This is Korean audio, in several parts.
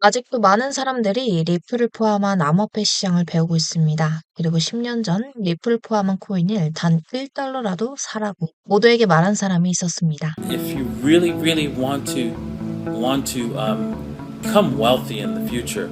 아직도 많은 사람들이 리플을 포함한 암호화폐 시장을 배우고 있습니다. 그리고 10년 전 리플을 포함한 코인을 단 1달러라도 사라고 모두에게 말한 사람이 있었습니다. If you really, really want to want to um, become wealthy in the future,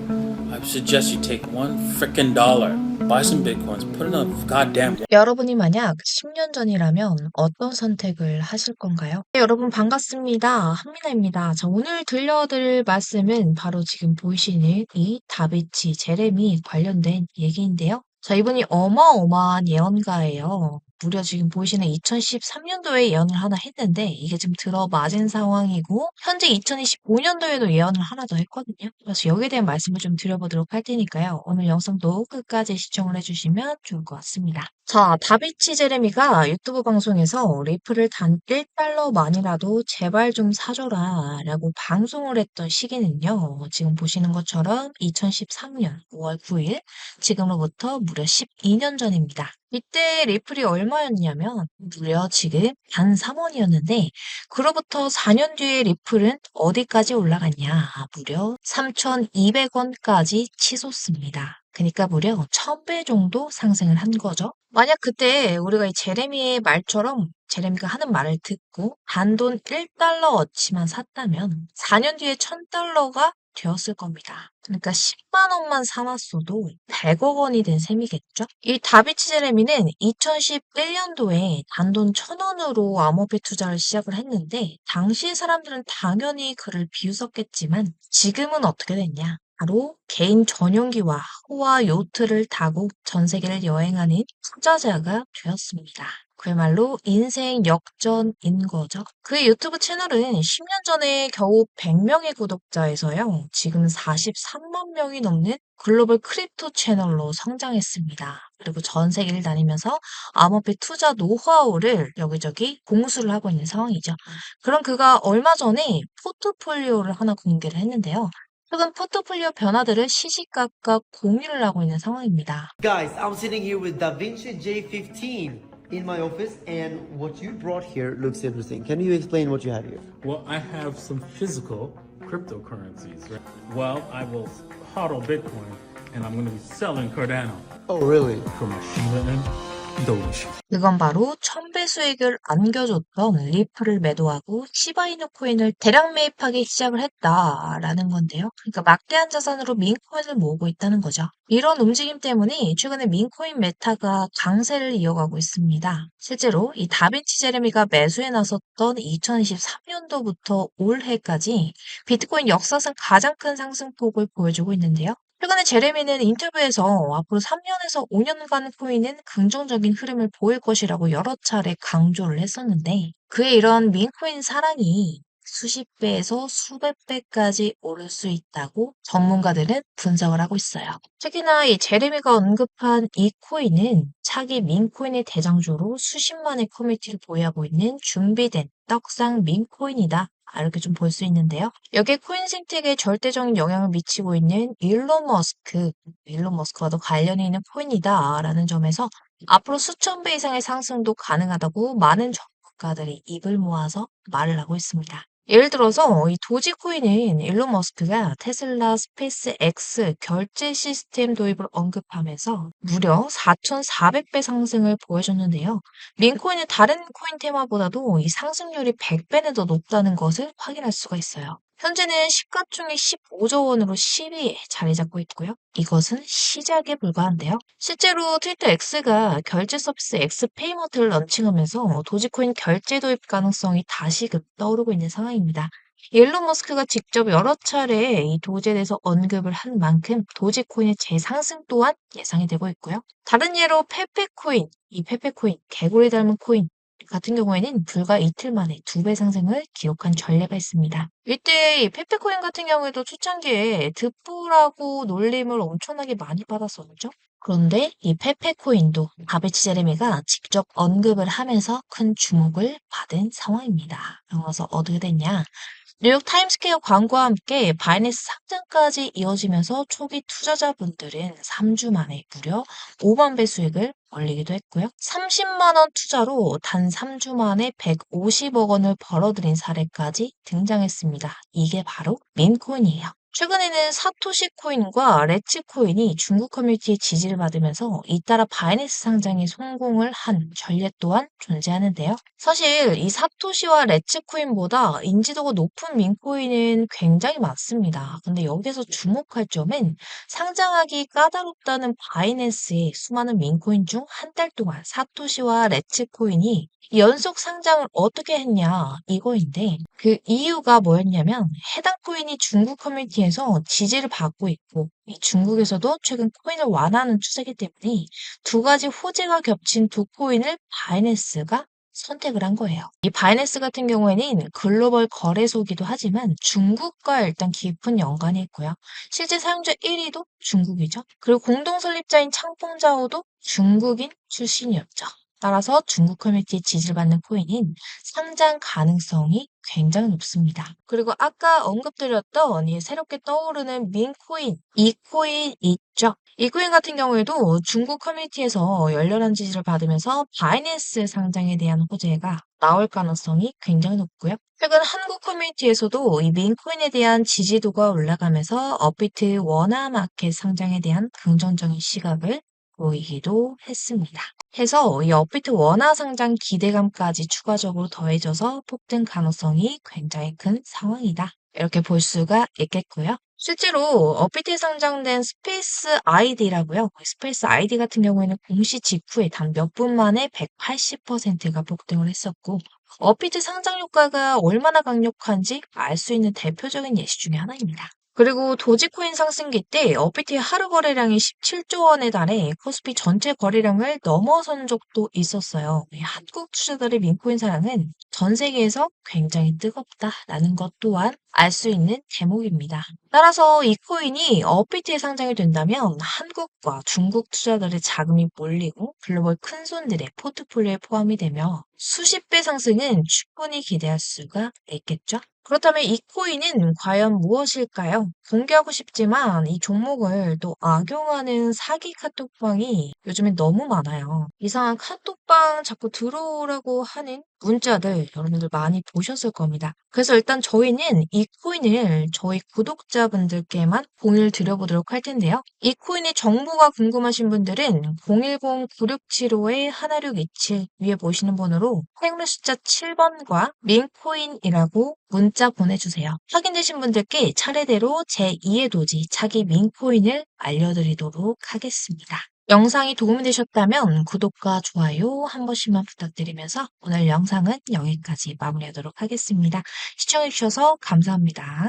I suggest you take one frickin' dollar, buy some bitcoins, put in a goddamn 여러분이 만약 10년 전이라면 어떤 선택을 하실 건가요? 네, 여러분 반갑습니다. 한민아입니다. 자, 오늘 들려드릴 말씀은 바로 지금 보이시는 이 다비치 제레미 관련된 얘기인데요. 자, 이분이 어마어마한 예언가예요. 무려 지금 보이시는 2013년도에 예언을 하나 했는데 이게 지금 들어맞은 상황이고 현재 2025년도에도 예언을 하나 더 했거든요. 그래서 여기에 대한 말씀을 좀 드려보도록 할 테니까요. 오늘 영상도 끝까지 시청을 해주시면 좋을 것 같습니다. 자, 다비치 제레미가 유튜브 방송에서 리플을 단 1달러만이라도 제발 좀 사줘라 라고 방송을 했던 시기는요. 지금 보시는 것처럼 2013년 5월 9일 지금으로부터 무려 12년 전입니다. 이때 리플이 얼마였냐면 무려 지금 단 3원이었는데 그로부터 4년 뒤에 리플은 어디까지 올라갔냐 무려 3,200원까지 치솟습니다. 그러니까 무려 1000배 정도 상승을 한 거죠. 만약 그때 우리가 이 제레미의 말처럼 제레미가 하는 말을 듣고 단돈 1달러어치만 샀다면 4년 뒤에 1000달러가 되었을 겁니다. 그러니까 10만 원만 사놨어도 100억 원이 된 셈이겠죠? 이 다비치 제레미는 2011년도에 단돈 1000원으로 암호화폐 투자를 시작을 했는데 당시 사람들은 당연히 그를 비웃었겠지만 지금은 어떻게 됐냐? 바로 개인 전용기와 호와 요트를 타고 전 세계를 여행하는 투자자가 되었습니다. 그야말로 인생 역전인 거죠. 그의 유튜브 채널은 10년 전에 겨우 100명의 구독자에서요. 지금 43만 명이 넘는 글로벌 크립토 채널로 성장했습니다. 그리고 전 세계를 다니면서 암호화폐 투자 노하우를 여기저기 공수를 하고 있는 상황이죠. 그럼 그가 얼마 전에 포트폴리오를 하나 공개를 했는데요. 최근 포트폴리오 변화들을 시시각각 공유를 하고 있는 상황입니다. Guys, I'm sitting here with DaVinci J15 in my office, and what you brought here looks interesting. Can you explain what you have here? Well, I have some physical cryptocurrencies. Right? Well, I will hodl Bitcoin, and I'm going to be selling Cardano Oh, really? for my Shiba. 그건 바로 천배 수익을 안겨줬던 리플을 매도하고 시바이누 코인을 대량 매입하기 시작을 했다라는 건데요. 그러니까 막대한 자산으로 민코인을 모으고 있다는 거죠. 이런 움직임 때문에 최근에 민코인 메타가 강세를 이어가고 있습니다. 실제로 이 다빈치 제레미가 매수에 나섰던 2023년도부터 올해까지 비트코인 역사상 가장 큰 상승폭을 보여주고 있는데요. 최근에 제레미는 인터뷰에서 앞으로 3년에서 5년간 코인은 긍정적인 흐름을 보일 것이라고 여러 차례 강조를 했었는데 그의 이런 민코인 사랑이 수십 배에서 수백 배까지 오를 수 있다고 전문가들은 분석을 하고 있어요. 특히나 이 제레미가 언급한 이 코인은 차기 민코인의 대장주로 수십만의 커뮤니티를 보유하고 있는 준비된 떡상 민코인이다. 이렇게 좀 볼 수 있는데요. 여기에 코인 생태계에 절대적인 영향을 미치고 있는 일론 머스크, 일론 머스크와도 관련이 있는 코인이다라는 점에서 앞으로 수천 배 이상의 상승도 가능하다고 많은 전문가들이 입을 모아서 말을 하고 있습니다. 예를 들어서 이 도지코인은 일론 머스크가 테슬라 스페이스 X 결제 시스템 도입을 언급하면서 무려 4,400배 상승을 보여줬는데요. 민코인은 다른 코인 테마보다도 이 상승률이 100배는 더 높다는 것을 확인할 수가 있어요. 현재는 시가총액 15조 원으로 10위에 자리 잡고 있고요. 이것은 시작에 불과한데요. 실제로 트위터 X가 결제 서비스 X페이먼트를 런칭하면서 도지코인 결제 도입 가능성이 다시금 떠오르고 있는 상황입니다. 일론 머스크가 직접 여러 차례 이 도지에 대해서 언급을 한 만큼 도지코인의 재상승 또한 예상이 되고 있고요. 다른 예로 페페코인, 이 페페코인, 개구리 닮은 코인 같은 경우에는 불과 이틀 만에 두 배 상승을 기록한 전례가 있습니다. 이때 이 페페코인 같은 경우에도 초창기에 드프라고 놀림을 엄청나게 많이 받았었죠. 그런데 이 페페코인도 다비치 제레미가 직접 언급을 하면서 큰 주목을 받은 상황입니다. 그래서 어떻게 됐냐? 뉴욕 타임스퀘어 광고와 함께 바이낸스 상장까지 이어지면서 초기 투자자분들은 3주 만에 무려 5만 배 수익을 올리기도 했고요. 30만 원 투자로 단 3주 만에 150억 원을 벌어들인 사례까지 등장했습니다. 이게 바로 민코인이에요. 최근에는 사토시 코인과 레츠 코인이 중국 커뮤니티의 지지를 받으면서 잇따라 바이낸스 상장에 성공을 한 전례 또한 존재하는데요. 사실 이 사토시와 레츠 코인보다 인지도가 높은 민코인은 굉장히 많습니다. 근데 여기서 주목할 점은 상장하기 까다롭다는 바이낸스의 수많은 민코인 중 한 달 동안 사토시와 레츠 코인이 연속 상장을 어떻게 했냐 이거인데 그 이유가 뭐였냐면 해당 코인이 중국 커뮤니티에 서 지지를 받고 있고 이 중국에서도 최근 코인을 완화하는 추세이기 때문에 두 가지 호재가 겹친 두 코인을 바이낸스가 선택을 한 거예요. 이 바이낸스 같은 경우에는 글로벌 거래소이기도 하지만 중국과 일단 깊은 연관이 있고요. 실제 사용자 1위도 중국이죠. 그리고 공동 설립자인 창펑자오도 중국인 출신이었죠. 따라서 중국 커뮤니티 지지를 받는 코인인 상장 가능성이 굉장히 높습니다. 그리고 아까 언급드렸던 이 새롭게 떠오르는 민코인, 이 코인 있죠. 이 코인 같은 경우에도 중국 커뮤니티에서 열렬한 지지를 받으면서 바이낸스 상장에 대한 호재가 나올 가능성이 굉장히 높고요. 최근 한국 커뮤니티에서도 이 민코인에 대한 지지도가 올라가면서 업비트 원화 마켓 상장에 대한 긍정적인 시각을 보이기도 했습니다. 해서 이 업비트 원화 상장 기대감까지 추가적으로 더해져서 폭등 가능성이 굉장히 큰 상황이다. 이렇게 볼 수가 있겠고요. 실제로 업비트에 상장된 스페이스 아이디라고요. 스페이스 아이디 같은 경우에는 공시 직후에 단 몇 분 만에 180%가 폭등을 했었고 업비트 상장 효과가 얼마나 강력한지 알 수 있는 대표적인 예시 중에 하나입니다. 그리고 도지코인 상승기 때 업비트의 하루 거래량이 17조 원에 달해 코스피 전체 거래량을 넘어선 적도 있었어요. 이 한국 투자자들의 민코인 사랑은 전 세계에서 굉장히 뜨겁다라는 것 또한 알 수 있는 대목입니다. 따라서 이 코인이 업비트에 상장이 된다면 한국과 중국 투자자들의 자금이 몰리고 글로벌 큰손들의 포트폴리오에 포함이 되며 수십 배 상승은 충분히 기대할 수가 있겠죠. 그렇다면 이 코인은 과연 무엇일까요? 공개하고 싶지만 이 종목을 또 악용하는 사기 카톡방이 요즘에 너무 많아요. 이상한 카톡방 자꾸 들어오라고 하는 문자들 여러분들 많이 보셨을 겁니다. 그래서 일단 저희는 이 코인을 저희 구독자분들께만 공유를 드려보도록 할 텐데요. 이 코인의 정보가 궁금하신 분들은 010-9675-1627 위에 보시는 번호로 행운의 숫자 7번과 민코인이라고 문자 보내주세요. 확인되신 분들께 차례대로 제2의 도지 차기 민코인을 알려드리도록 하겠습니다. 영상이 도움이 되셨다면 구독과 좋아요 한 번씩만 부탁드리면서 오늘 영상은 여기까지 마무리하도록 하겠습니다. 시청해주셔서 감사합니다.